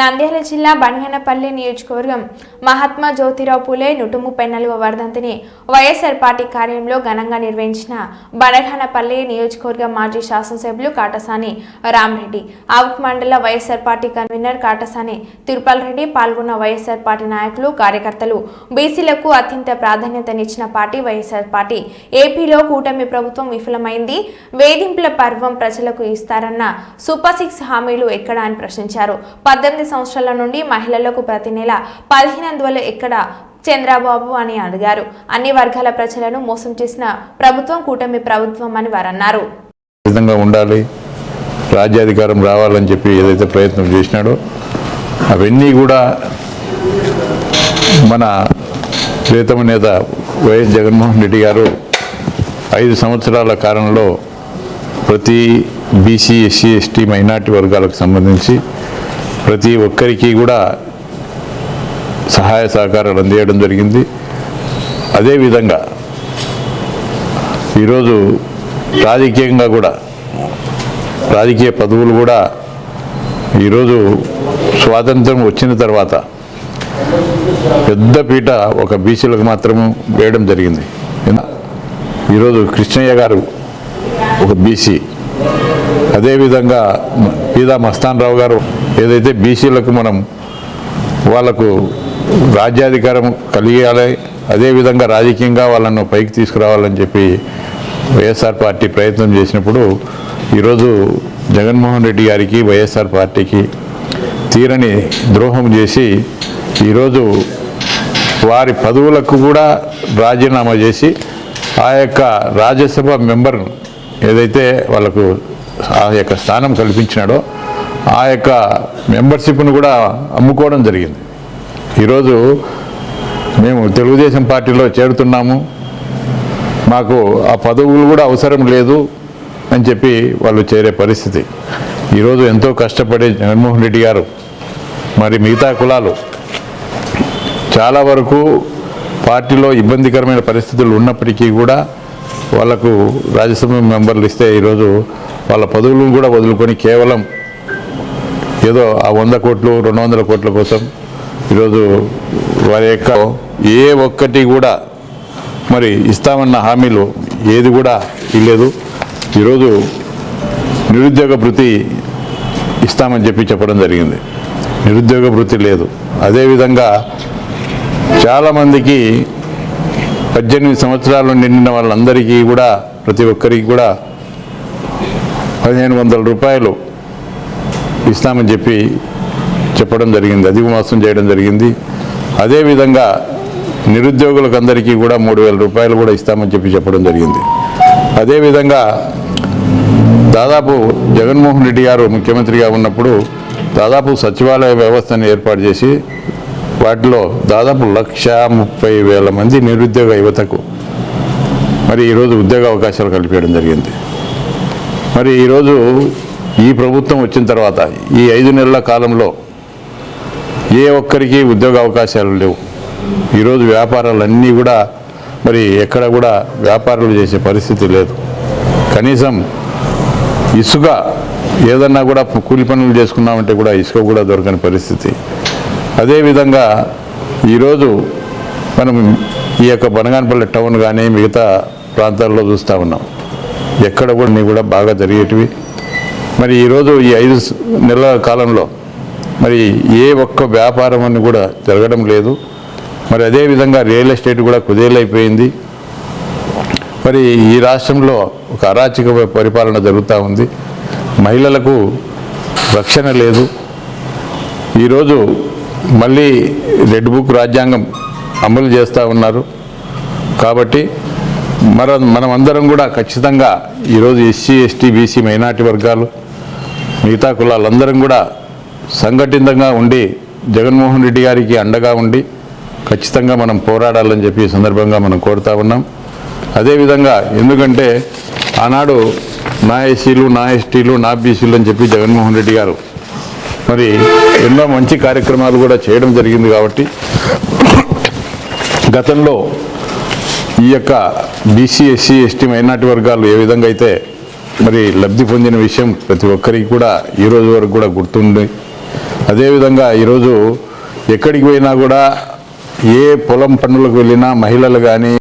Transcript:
నంద్యాల జిల్లా బనగనపల్లి నియోజకవర్గం మహాత్మా జ్యోతిరావు పూలే నూట ముప్పై నాలుగవ వర్ధంతిని వైఎస్ఆర్ పార్టీ కార్యంలో ఘనంగా నిర్వహించిన బనగనపల్లి నియోజకవర్గ మాజీ శాసనసభ్యులు కాటసాని రామ్రెడ్డి ఆవుక్ మండల YSR party convener Katasani Tirupal Reddy పాల్గొన్న వైఎస్ఆర్ పార్టీ నాయకులు కార్యకర్తలు బీసీలకు అత్యంత ప్రాధాన్యతనిచ్చిన పార్టీ వైఎస్ఆర్ పార్టీ. ఏపీలో కూటమి ప్రభుత్వం విఫలమైంది. వేధింపుల పర్వం ప్రజలకు ఇస్తారన్న సూపర్ సిక్స్ హామీలు ఎక్కడ అని ప్రశ్నించారు. పద్దెనిమిది సంవత్సరాల నుండి మహిళలకు ప్రతి నెల పదిహేను వందలు ఎక్కడ చంద్రబాబు అని అడిగారు. అన్ని వర్గాల ప్రజలను మోసం చేసిన ప్రభుత్వం కూటమి ప్రభుత్వం అని వారన్నారు. విధంగా ఉండాలి. రాజ్యాధికారం రావాలని చెప్పి ఏదైతే ప్రయత్నం చేసినాడో అవన్నీ కూడా మన ప్రియతమ నేత వైఎస్ జగన్మోహన్ రెడ్డి గారు ఐదు సంవత్సరాల కాలంలో ప్రతి బీసీ ఎస్సీ ఎస్టీ మైనార్టీ వర్గాలకు సంబంధించి ప్రతి ఒక్కరికి కూడా సహాయ సహకారాలు అందించడం జరిగింది. అదేవిధంగా ఈరోజు రాజకీయంగా కూడా రాజకీయ పదవులు కూడా ఈరోజు స్వాతంత్రం వచ్చిన తర్వాత పెద్ద పీట ఒక బీసీలకు మాత్రము వేయడం జరిగింది. ఈరోజు కృష్ణయ్య గారు ఒక బీసీ. అదేవిధంగా పీదా మస్తాన్ రావు గారు ఏదైతే బీసీలకు మనం వాళ్ళకు రాజ్యాధికారం కలిగాలి అదేవిధంగా రాజకీయంగా వాళ్ళను పైకి తీసుకురావాలని చెప్పి వైఎస్ఆర్ పార్టీ ప్రయత్నం చేసినప్పుడు ఈరోజు జగన్మోహన్ రెడ్డి గారికి వైఎస్ఆర్ పార్టీకి తీరని ద్రోహం చేసి ఈరోజు వారి పదవులకు కూడా రాజీనామా చేసి ఆ యొక్క రాజ్యసభ మెంబర్ ఏదైతే వాళ్ళకు ఆ యొక్క స్థానం కల్పించినాడో ఆ యొక్క మెంబర్షిప్ను కూడా అమ్ముకోవడం జరిగింది. ఈరోజు మేము తెలుగుదేశం పార్టీలో చేరుతున్నాము. మాకు ఆ పదవులు కూడా అవసరం లేదు అని చెప్పి వాళ్ళు చేరే పరిస్థితి. ఈరోజు ఎంతో కష్టపడి జగన్మోహన్ రెడ్డి గారు మరి మిగతా కులాలు చాలా వరకు పార్టీలో ఇబ్బందికరమైన పరిస్థితులు ఉన్నప్పటికీ కూడా వాళ్ళకు రాజ్యసభ మెంబర్లు ఇస్తే ఈరోజు వాళ్ళ పదవులను కూడా వదులుకొని కేవలం ఏదో ఆ వంద కోట్లు రెండు వందల కోట్ల కోసం ఈరోజు వారి యొక్క ఏ ఒక్కటి కూడా మరి ఇస్తామన్న హామీలు ఏది కూడా ఇవ్వలేదు ఈరోజు నిరుద్యోగ భృతి ఇస్తామని చెప్పి చెప్పడం జరిగింది. నిరుద్యోగ భృతి లేదు. అదేవిధంగా చాలామందికి పద్దెనిమిది సంవత్సరాలు నిండిన వాళ్ళందరికీ కూడా ప్రతి ఒక్కరికి కూడా పదిహేను వందల రూపాయలు ఇస్తామని చెప్పి చెప్పడం జరిగింది. అధిక మోసం చేయడం జరిగింది. అదేవిధంగా నిరుద్యోగులకు అందరికీ కూడా మూడు వేల రూపాయలు కూడా ఇస్తామని చెప్పి చెప్పడం జరిగింది. అదేవిధంగా దాదాపు జగన్మోహన్ రెడ్డి గారు ముఖ్యమంత్రిగా ఉన్నప్పుడు దాదాపు సచివాలయ వ్యవస్థను ఏర్పాటు చేసి వాటిలో దాదాపు లక్ష ముప్పై వేల మంది నిరుద్యోగ యువతకు మరి ఈరోజు ఉద్యోగ అవకాశాలు కల్పించడం జరిగింది. మరి ఈరోజు ఈ ప్రభుత్వం వచ్చిన తర్వాత ఈ ఐదు నెలల కాలంలో ఏ ఒక్కరికి ఉద్యోగ అవకాశాలు లేవు. ఈరోజు వ్యాపారాలన్నీ కూడా మరి ఎక్కడ కూడా వ్యాపారాలు చేసే పరిస్థితి లేదు. కనీసం ఇసుక ఏదన్నా కూడా కూలి పనులు చేసుకున్నామంటే కూడా ఇసుక కూడా దొరకని పరిస్థితి. అదేవిధంగా ఈరోజు మనం ఈ యొక్క బనగానపల్లి టౌన్ కానీ మిగతా ప్రాంతాల్లో చూస్తూ ఉన్నాం. ఎక్కడ కూడా కూడా బాగా జరిగేటివి. మరి ఈరోజు ఈ ఐదు నెలల కాలంలో మరి ఏ ఒక్క వ్యాపారం అని కూడా జరగడం లేదు. మరి అదేవిధంగా రియల్ ఎస్టేట్ కూడా కుదేలైపోయింది. మరి ఈ రాష్ట్రంలో ఒక అరాచక పరిపాలన జరుగుతూ ఉంది. మహిళలకు రక్షణ లేదు. ఈరోజు మళ్ళీ రెడ్ బుక్ రాజ్యాంగం అమలు చేస్తూ ఉన్నారు. కాబట్టి మన మనమందరం కూడా ఖచ్చితంగా ఈరోజు ఎస్సీ ఎస్టీ బీసీ మైనార్టీ వర్గాలు మిగతా కులాలందరం కూడా సంఘటితంగా ఉండి జగన్మోహన్ రెడ్డి గారికి అండగా ఉండి ఖచ్చితంగా మనం పోరాడాలని చెప్పి సందర్భంగా మనం కోరుతా ఉన్నాం. అదేవిధంగా ఎందుకంటే ఆనాడు నా ఎస్సీలు నా ఎస్టీలు నా బీసీలు అని చెప్పి జగన్మోహన్ రెడ్డి గారు మరి ఎన్నో మంచి కార్యక్రమాలు కూడా చేయడం జరిగింది కాబట్టి గతంలో ఈ యొక్క బీసీ ఎస్సీ ఎస్టీ మైనార్టీ వర్గాలు ఏ విధంగా అయితే మరి లబ్ధి పొందిన విషయం ప్రతి ఒక్కరికి కూడా ఈరోజు వరకు కూడా గుర్తుంది అదేవిధంగా ఈరోజు ఎక్కడికి పోయినా కూడా ఏ పొలం పనులకు వెళ్ళినా మహిళలు కానీ